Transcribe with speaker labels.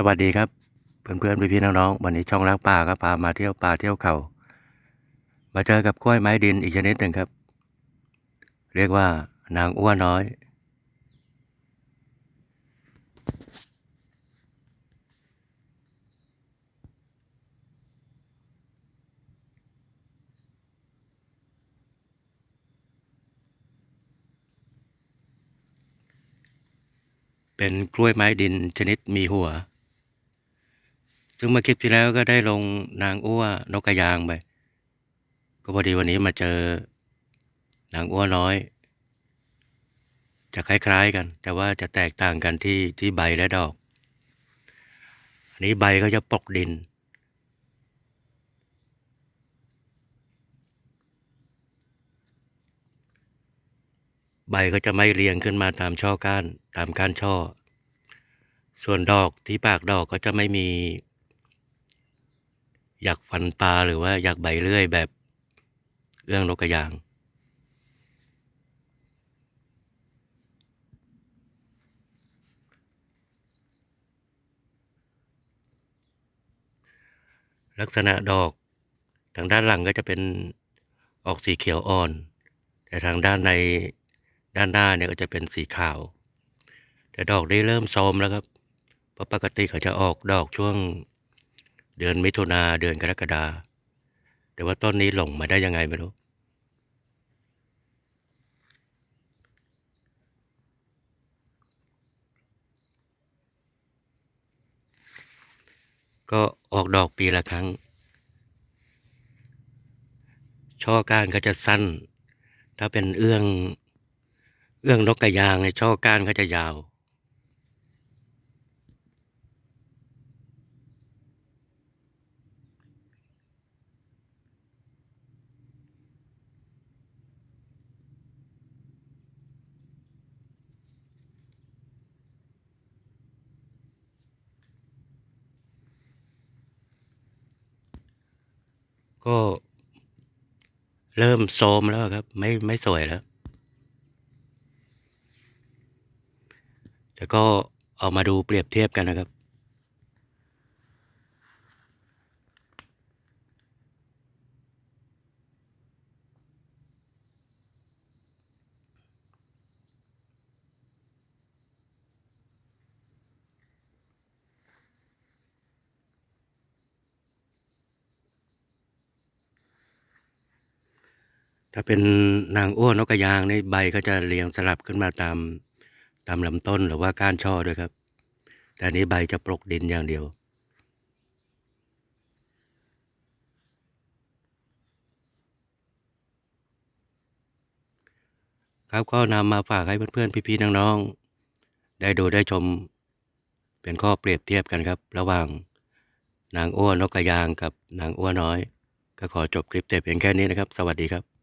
Speaker 1: สวัสดีครับเพื่อนๆพี่ๆน้องๆวันนี้ช่องรักป่าก็พามาเที่ยวป่าเที่ยวเขามาเจอกับกล้วยไม้ดินอีกชนิดหนึ่งครับ เรียกว่านางอ้วนน้อย เป็นกล้วยไม้ดินชนิดมีหัว ซึ่งเมื่อคลิปที่แล้วก็ได้ลงนางอ้วนกกระยางไป ก็พอดีวันนี้มาเจอนางอ้วน้อย จะคล้ายๆกัน แต่ว่าจะแตกต่างกันที่ที่ใบและดอก อันนี้ใบก็จะปกดิน ใบก็จะไม่เรียงขึ้นมาตามช่อก้านตามก้านช่อ ส่วนดอกที่ปากดอกก็จะไม่มี อยากฟันปลาหรือว่าอยากใบเลื่อยแบบเรื่องนกกระยาง ลักษณะดอกทางด้านหลังก็จะเป็นออกสีเขียวอ่อน แต่ทางด้านในด้านหน้าเนี่ยก็จะเป็นสีขาว แต่ดอกได้เริ่มโทมแล้วครับเพราะปกติเขาจะออกดอกช่วง เดือนมิถุนาเดือนกรกฎาแต่ว่าต้นนี้หลงมาได้ยังไงไม่รู้ ก็ออกดอกปีละครั้ง ช่อก้านก็จะสั้น ถ้าเป็นเอื้อง เอื้องนกกระยางในช่อก้านก็จะยาว ก็เริ่มโทรมแล้วครับ ไม่ไม่สวยแล้ว แต่ก็เอามาดูเปรียบเทียบกันนะครับ ถ้าเป็นนางอ้วนนกกระยางในใบก็จะเรียงสลับขึ้นมาตามตามลำต้นหรือว่าก้านช่อด้วยครับ แต่นนี้ใบจะปลกดินอย่างเดียว ครับก็นำมาฝากให้เพื่อนๆพี่ๆน้องๆได้ดูได้ชมเป็นข้อเปรียบเทียบกันครับ ระหว่างนางอ้วนนกกระยางกับนางอ้วนน้อย ก็ขอจบคลิปแต่เพียงแค่นี้นะครับ สวัสดีครับ